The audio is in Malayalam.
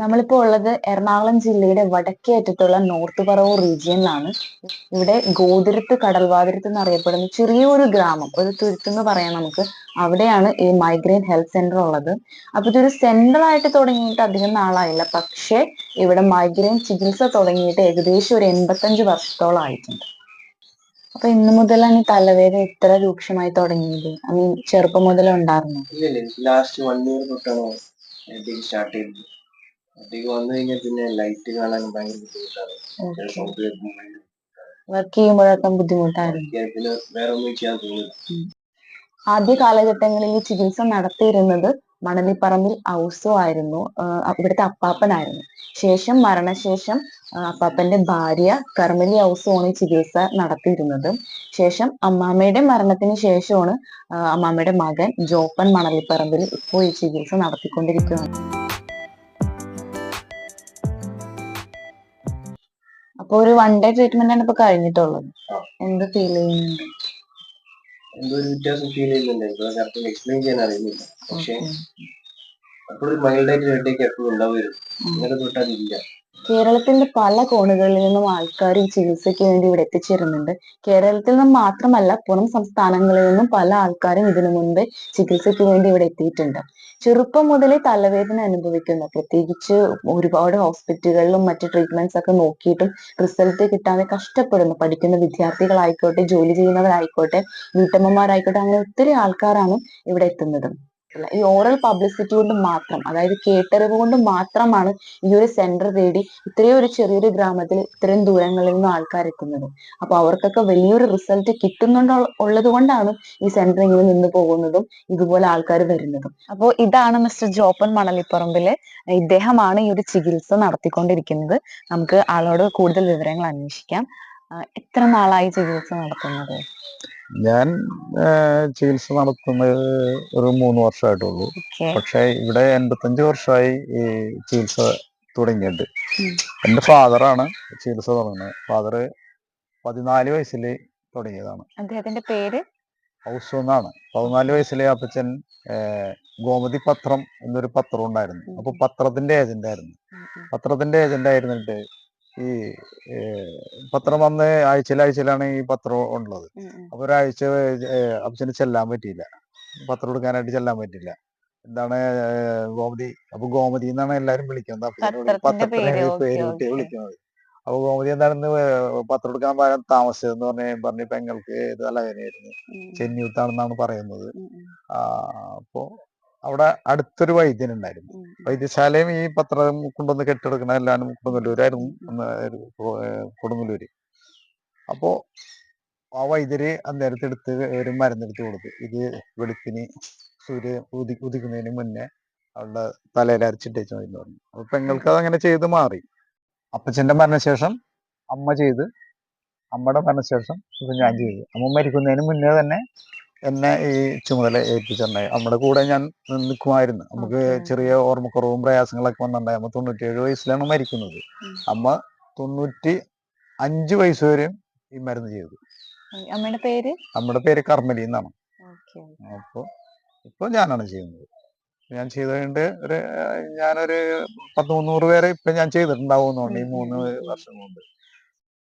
നമ്മളിപ്പോ ഉള്ളത് എറണാകുളം ജില്ലയുടെ വടക്കേ അറ്റത്തുള്ള നോർത്ത് പറവൂർ റീജിയനിലാണ് ഇവിടെ ഗോതിരത്ത് കടൽവാതിരത്ത് എന്നറിയപ്പെടുന്ന ചെറിയൊരു ഗ്രാമം ഒരു തുരുത്ത് എന്ന് പറയാം നമുക്ക്. അവിടെയാണ് ഈ മൈഗ്രെയിൻ ഹെൽത്ത് സെന്റർ ഉള്ളത്. അപ്പൊ ഇതൊരു സെന്റർ ആയിട്ട് തുടങ്ങിയിട്ട് അധികം നാളായില്ല. പക്ഷേ ഇവിടെ മൈഗ്രെയിൻ ചികിത്സ തുടങ്ങിയിട്ട് ഏകദേശം ഒരു എൺപത്തഞ്ച് വർഷത്തോളം ആയിട്ടുണ്ട്. അപ്പൊ ഇന്ന് മുതലാണ് ഈ തലവേദന ഇത്ര രൂക്ഷമായി തുടങ്ങിയത്? ഐ മീൻ ചെറുപ്പം മുതലേ ഉണ്ടായിരുന്നു? ലാസ്റ്റ് വൺ ഇയർ തൊട്ടാണ് സ്റ്റാർട്ട് ചെയ്തത്. ഹെഡേക്ക് വന്നു കഴിഞ്ഞാൽ പിന്നെ ലൈറ്റ് കാണാൻ ഭയങ്കര ബുദ്ധിമുട്ടാണ്. വർക്ക് ചെയ്യുമ്പോഴൊക്കെ ബുദ്ധിമുട്ടായിരുന്നു ബുദ്ധിമുട്ടാണ്. പിന്നെ വേറെ ഒന്നും ചെയ്യാൻ തോന്നില്ല. ആദ്യ കാലഘട്ടങ്ങളിൽ ഈ ചികിത്സ നടത്തിയിരുന്നത് മണലിപ്പറമ്പിൽ ഔസോ ആയിരുന്നു. ഇവിടുത്തെ അപ്പാപ്പനായിരുന്നു. ശേഷം മരണശേഷം അപ്പാപ്പന്റെ ഭാര്യ കർമ്മലി ഔസോ ആണ് ഈ ചികിത്സ നടത്തിയിരുന്നത്. ശേഷം അമ്മാമ്മയുടെ മരണത്തിന് ശേഷമാണ് അമ്മാമ്മയുടെ മകൻ ജോപ്പൻ മണലിപ്പറമ്പിൽ ഇപ്പോൾ ഈ ചികിത്സ നടത്തിക്കൊണ്ടിരിക്കുകയാണ്. അപ്പൊ ഒരു വൺ ഡേ ട്രീറ്റ്മെന്റ് ആണ് ഇപ്പൊ കഴിഞ്ഞിട്ടുള്ളത്. എന്ത് ഫീൽ ചെയ്യുന്നുണ്ട് എന്തോ ഒരു വ്യത്യാസം ഫീൽ ചെയ്യുന്നുണ്ട്. എനിക്ക് കറക്റ്റ് എക്സ്പ്ലെയിൻ ചെയ്യാൻ അറിയുന്നില്ല. പക്ഷേ Okay. മൈൽഡ് മൈൽഡായിട്ട് ഹെഡേക്ക് എപ്പോഴും ഉണ്ടാവുമായിരുന്നു അങ്ങനെ തൊട്ടാൽ അതില്ല കേരളത്തിന്റെ പല കോണുകളിൽ നിന്നും ആൾക്കാർ ഈ ചികിത്സയ്ക്ക് വേണ്ടി ഇവിടെ എത്തിച്ചേരുന്നുണ്ട്. കേരളത്തിൽ നിന്നും മാത്രമല്ല പുറം സംസ്ഥാനങ്ങളിൽ നിന്നും പല ആൾക്കാരും ഇതിനു മുൻപ് ചികിത്സയ്ക്ക് വേണ്ടി ഇവിടെ എത്തിയിട്ടുണ്ട്. ചെറുപ്പം മുതലേ തലവേദന അനുഭവിക്കുന്ന. പ്രത്യേകിച്ച് ഒരുപാട് ഹോസ്പിറ്റലുകളിലും മറ്റ് ട്രീറ്റ്മെന്റ്സ് ഒക്കെ നോക്കിയിട്ടും റിസൾട്ട് കിട്ടാതെ കഷ്ടപ്പെടുന്നു. പഠിക്കുന്ന വിദ്യാർത്ഥികളായിക്കോട്ടെ ജോലി ചെയ്യുന്നവരായിക്കോട്ടെ വീട്ടമ്മമാരായിക്കോട്ടെ അങ്ങനെ ഒത്തിരി ആൾക്കാരാണ് ഇവിടെ എത്തുന്നത്. ഈ ഓറൽ പബ്ലിസിറ്റി കൊണ്ട് മാത്രം അതായത് കേട്ടറിവ് കൊണ്ട് മാത്രമാണ് ഈ ഒരു സെന്റർ തേടി ഇത്രയും ഒരു ചെറിയൊരു ഗ്രാമത്തിൽ ഇത്രയും ദൂരങ്ങളിൽ നിന്ന് ആൾക്കാർ എത്തുന്നത്. അപ്പൊ അവർക്കൊക്കെ വലിയൊരു റിസൾട്ട് കിട്ടുന്നുണ്ടോ ഉള്ളത് കൊണ്ടാണ് ഈ സെന്റർ ഇങ്ങനെ നിന്ന് പോകുന്നതും ഇതുപോലെ ആൾക്കാർ വരുന്നതും. അപ്പോൾ ഇതാണ് മിസ്റ്റർ ജോപ്പൻ മണലിപ്പറമ്പിൽ ഇദ്ദേഹമാണ് ഈ ഒരു ചികിത്സ നടത്തിക്കൊണ്ടിരിക്കുന്നത്. നമുക്ക് ആളോട് കൂടുതൽ വിവരങ്ങൾ അന്വേഷിക്കാം. എത്ര നാളായി ചികിത്സ നടത്തുന്നത്? ഞാൻ ചികിത്സ നടത്തുന്നത് ഒരു മൂന്ന് വർഷമായിട്ടുള്ളൂ പക്ഷെ ഇവിടെ എൺപത്തഞ്ച് വർഷമായി ഈ ചികിത്സ തുടങ്ങിയിട്ട് എന്റെ എന്റെ ഫാദറാണ് ചികിത്സ തുടങ്ങുന്നത്. ഫാദർ പതിനാല് വയസ്സിൽ തുടങ്ങിയതാണ്. അദ്ദേഹത്തിന്റെ പേര്? ഹൗസ് എന്നാണ്. പതിനാല് വയസ്സിലെ അപ്പച്ചൻ ഗോമതി പത്രം എന്നൊരു പത്രം ഉണ്ടായിരുന്നു അപ്പൊ പത്രത്തിന്റെ ഏജന്റ് ആയിരുന്നു പത്രത്തിന്റെ ഏജന്റ് ആയിരുന്നിട്ട് ഈ പത്രം വന്ന് ആഴ്ചയിൽ ആഴ്ചയിലാണ് ഈ പത്രം ഉള്ളത്. അപ്പൊ ഒരാഴ്ച അപ്പച്ചന് ചെല്ലാൻ പറ്റിയില്ല. പത്രം എടുക്കാനായിട്ട് ചെല്ലാൻ പറ്റില്ല എന്താണ് ഗോമതി അപ്പൊ ഗോമതി എന്നാണ് എല്ലാരും വിളിക്കുന്നത്. പത്രത്തിന്റെ പേര്, കുട്ടിയെ വിളിക്കുന്നത്. അപ്പൊ ഗോമതി എന്താണെന്ന് പത്രം എടുക്കാൻ പറയാൻ താമസിച്ചതെന്ന് പറഞ്ഞ പറഞ്ഞ പെങ്ങൾക്ക് തലവേദനയായിരുന്നു ചെന്നിയൂത്താണെന്നാണ് പറയുന്നത്. ആ, അപ്പൊ അവിടെ അടുത്തൊരു വൈദ്യൻ ഉണ്ടായിരുന്നു വൈദ്യശാലയും ഈ പത്രം കൊണ്ടുവന്ന് കെട്ടിടക്കണ എല്ലാവരും കൊടുങ്ങല്ലൂരായിരുന്നു കൊടുങ്ങല്ലൂര്. അപ്പോ ആ വൈദ്യര് അന്നേരത്തെ എടുത്ത് ഒരു മരുന്നെടുത്ത് കൊടുത്തു ഇത് വെളുപ്പിന് സൂര്യ ഉദി ഉദിക്കുന്നതിന് മുന്നേ അവളുടെ തലയിൽ അരച്ചിട്ടേച്ചു എന്ന് പറഞ്ഞു. അപ്പൊ പെങ്ങൾക്ക് അതങ്ങനെ ചെയ്ത് മാറി. അപ്പച്ചന്റെ മരണശേഷം അമ്മ ചെയ്ത് അമ്മയുടെ മരണശേഷം ഞാൻ ചെയ്തു. അമ്മ മരിക്കുന്നതിന് മുന്നേ തന്നെ എന്നെ ഈ ചുമതല ഏൽപ്പിച്ചിട്ടുണ്ടായി. നമ്മുടെ കൂടെ ഞാൻ നിൽക്കുമായിരുന്നു. നമുക്ക് ചെറിയ ഓർമ്മക്കുറവും പ്രയാസങ്ങളൊക്കെ വന്നിട്ടുണ്ടായി. അമ്മ തൊണ്ണൂറ്റിയേഴ് വയസ്സിലാണ് മരിക്കുന്നത്. അമ്മ തൊണ്ണൂറ്റി അഞ്ച് വയസ്സ് വരെയും ഈ മരുന്ന് ചെയ്തു. അമ്മയുടെ പേര്? നമ്മുടെ പേര് കർമ്മലി എന്നാണ്. അപ്പൊ അപ്പോൾ ഇപ്പോൾ ഞാനാണ് ചെയ്യുന്നത്. ഞാൻ ചെയ്ത് കഴിഞ്ഞിട്ട് ഒരു ഞാനൊരു പത്ത് മുന്നൂറ് പേരെ ഇപ്പൊ ഞാൻ ചെയ്തിട്ടുണ്ടാവുന്നുണ്ട് ഈ മൂന്ന്. വർഷം കൊണ്ട്.